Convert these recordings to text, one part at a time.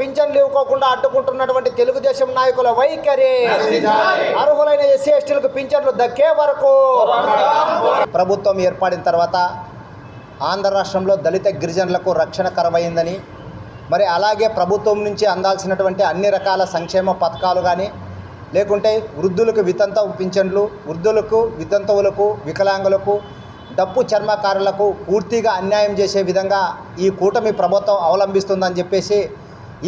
పింఛన్లు ఇవ్వకోకుండా అడ్డుకుంటున్నటువంటి తెలుగుదేశం నాయకుల వైఖరి. అర్హులైన ఎస్సీ ఎస్టీలకు పింఛన్లు దక్కే వరకు. ప్రభుత్వం ఏర్పడిన తర్వాత ఆంధ్ర రాష్ట్రంలో దళిత గిరిజనులకు రక్షణ కరవైందని మరి అలాగే ప్రభుత్వం నుంచి అందాల్సినటువంటి అన్ని రకాల సంక్షేమ పథకాలు కానీ లేకుంటే వృద్ధులకు వితంత పింఛన్లు వృద్ధులకు వితంతువులకు వికలాంగులకు డప్పు చర్మకారులకు పూర్తిగా అన్యాయం చేసే విధంగా ఈ కూటమి ప్రభుత్వం అవలంబిస్తుందని చెప్పేసి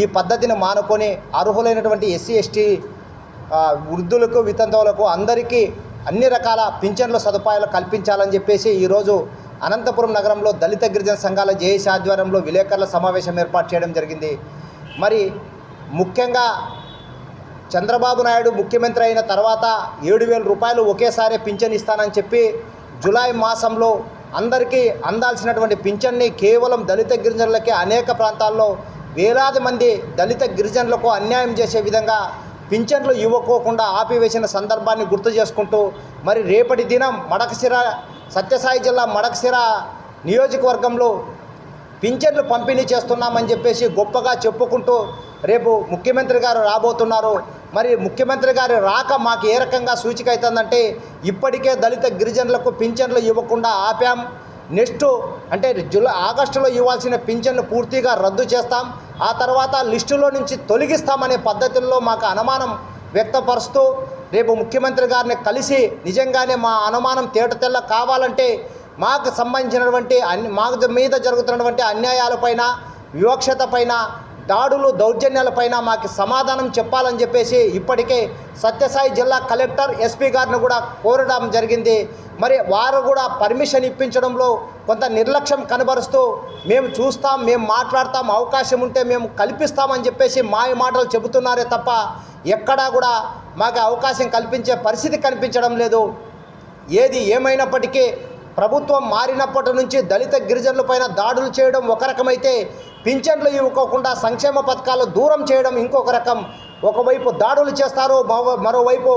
ఈ పద్ధతిని మానుకొని అర్హులైనటువంటి ఎస్సీ ఎస్టీ వృద్ధులకు వితంతువులకు అందరికీ అన్ని రకాల పింఛన్ల సదుపాయాలు కల్పించాలని చెప్పేసి ఈరోజు అనంతపురం నగరంలో దళిత గిరిజన సంఘాల జేఏసీ ఆధ్వర్యంలో విలేకరుల సమావేశం ఏర్పాటు చేయడం జరిగింది. మరి ముఖ్యంగా చంద్రబాబు నాయుడు ముఖ్యమంత్రి అయిన తర్వాత ఏడు వేల రూపాయలు ఒకేసారి పింఛన్ ఇస్తానని చెప్పి జులై మాసంలో అందరికీ అందాల్సినటువంటి పింఛన్ని కేవలం దళిత గిరిజనులకే అనేక ప్రాంతాల్లో వేలాది మంది దళిత గిరిజనులకు అన్యాయం చేసే విధంగా పింఛన్లు ఇవ్వకోకుండా ఆపివేసిన సందర్భాన్ని గుర్తు చేసుకుంటూ మరి రేపటి దినం మడకసిర సత్యసాయి జిల్లా మడకసిర నియోజకవర్గంలో పింఛన్లు పంపిణీ చేస్తున్నామని చెప్పేసి గొప్పగా చెప్పుకుంటూ రేపు ముఖ్యమంత్రి గారు రాబోతున్నారు. మరి ముఖ్యమంత్రి గారి రాక మాకు ఏ రకంగా సూచిక అవుతుందంటే ఇప్పటికే దళిత గిరిజనులకు పింఛన్లు ఇవ్వకుండా ఆపాం. నెక్స్ట్ అంటే జులై ఆగస్టులో ఇవ్వాల్సిన పింఛన్ను పూర్తిగా రద్దు చేస్తాం. ఆ తర్వాత లిస్టులో నుంచి తొలగిస్తామనే పద్ధతుల్లో మాకు అనుమానం వ్యక్తపరుస్తూ రేపు ముఖ్యమంత్రి గారిని కలిసి నిజంగానే మా అనుమానం తేటతెల్ల కావాలంటే మాకు సంబంధించినటువంటి అన్ని మాకు మీద జరుగుతున్నటువంటి అన్యాయాలపైన వివక్షత పైన దాడులు దౌర్జన్యాలపైన మాకు సమాధానం చెప్పాలని చెప్పేసి ఇప్పటికే సత్యసాయి జిల్లా కలెక్టర్ ఎస్పీ గారిని కూడా కోరడం జరిగింది. మరి వారు కూడా పర్మిషన్ ఇప్పించడంలో కొంత నిర్లక్ష్యం కనబరుస్తూ మేము చూస్తాం మేము మాట్లాడతాం అవకాశం ఉంటే మేము కల్పిస్తామని చెప్పేసి మాయ మాటలు చెబుతున్నారే తప్ప ఎక్కడా కూడా మాకు అవకాశం కల్పించే పరిస్థితి కనిపించడం లేదు. ఏది ఏమైనప్పటికీ ప్రభుత్వం మారినప్పటి నుంచి దళిత గిరిజనులపైన దాడులు చేయడం ఒక రకమైతే పింఛన్లు ఇవ్వకోకుండా సంక్షేమ పథకాలు దూరం చేయడం ఇంకొక రకం. ఒకవైపు దాడులు చేస్తారు మరోవైపు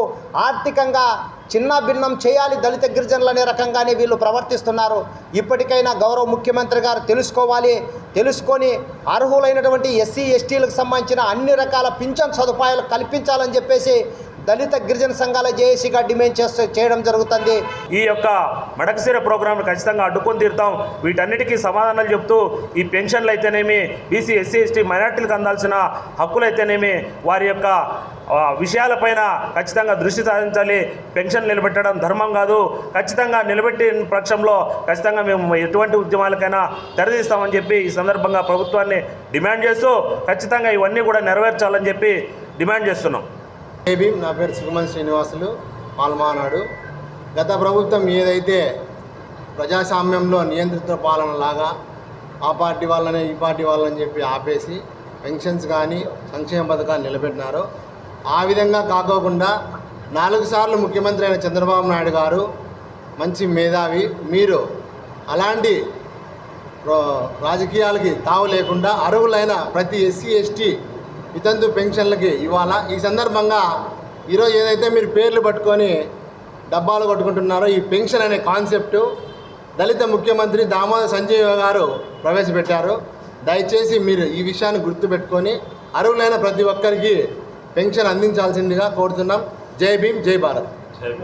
ఆర్థికంగా చిన్న భిన్నం చేయాలి దళిత గిరిజనులు అనే రకంగానే వీళ్ళు ప్రవర్తిస్తున్నారు. ఇప్పటికైనా గౌరవ ముఖ్యమంత్రి గారు తెలుసుకోవాలి. తెలుసుకొని అర్హులైనటువంటి ఎస్సీ ఎస్టీలకు సంబంధించిన అన్ని రకాల పింఛన్ సదుపాయాలు కల్పించాలని చెప్పేసి దళిత గిరిజన సంఘాల జేఏసీగా డిమాండ్ చేస్తూ చేయడం జరుగుతుంది. ఈ యొక్క మడకసీర ప్రోగ్రాంను ఖచ్చితంగా అడ్డుకొని తీరుతాం. వీటన్నిటికీ సమాధానాలు చెప్తూ ఈ పెన్షన్లు అయితేనేమి బీసీ ఎస్సీ ఎస్టీ మైనార్టీలకు అందాల్సిన హక్కులు అయితేనేమి వారి యొక్క విషయాలపైన ఖచ్చితంగా దృష్టి సాధించాలి పెన్షన్ నిలబెట్టడం ధర్మం కాదు. ఖచ్చితంగా నిలబెట్టిన పక్షంలో ఖచ్చితంగా మేము ఎటువంటి ఉద్యమాలకైనా తెరదీస్తామని చెప్పి ఈ సందర్భంగా ప్రభుత్వాన్ని డిమాండ్ చేస్తూ ఖచ్చితంగా ఇవన్నీ కూడా నెరవేర్చాలని చెప్పి డిమాండ్ చేస్తున్నాం. ఏబీ నా పేరు సుగమన్ శ్రీనివాసులు పాల్మానాడు గత ప్రభుత్వం ఏదైతే ప్రజాస్వామ్యంలో నియంత్రిత పాలన లాగా ఆ పార్టీ వాళ్ళని ఈ పార్టీ వాళ్ళని చెప్పి ఆపేసి పెన్షన్స్ కానీ సంక్షేమ పథకాలు నిలబెట్టినారో. ఆ విధంగా కాకోకుండా నాలుగు సార్లు ముఖ్యమంత్రి అయిన చంద్రబాబు నాయుడు గారు మంచి మేధావి. మీరు అలాంటి రాజకీయాలకి తావు లేకుండా అర్హులైన ప్రతి ఎస్సీ ఎస్టీ వితంతు పెన్షన్లకి ఇవాళ ఈ సందర్భంగా ఈరోజు ఏదైతే మీరు పేర్లు పట్టుకొని డబ్బాలు కొట్టుకుంటున్నారో ఈ పెన్షన్ అనే కాన్సెప్టు దళిత ముఖ్యమంత్రి దామోదర్ సంజయ్ గారు ప్రవేశపెట్టారు. దయచేసి మీరు ఈ విషయాన్ని గుర్తుపెట్టుకొని అర్హులైన ప్రతి ఒక్కరికి పెన్షన్ అందించాల్సిందిగా కోరుతున్నాం. జై భీమ్ జై భారత్.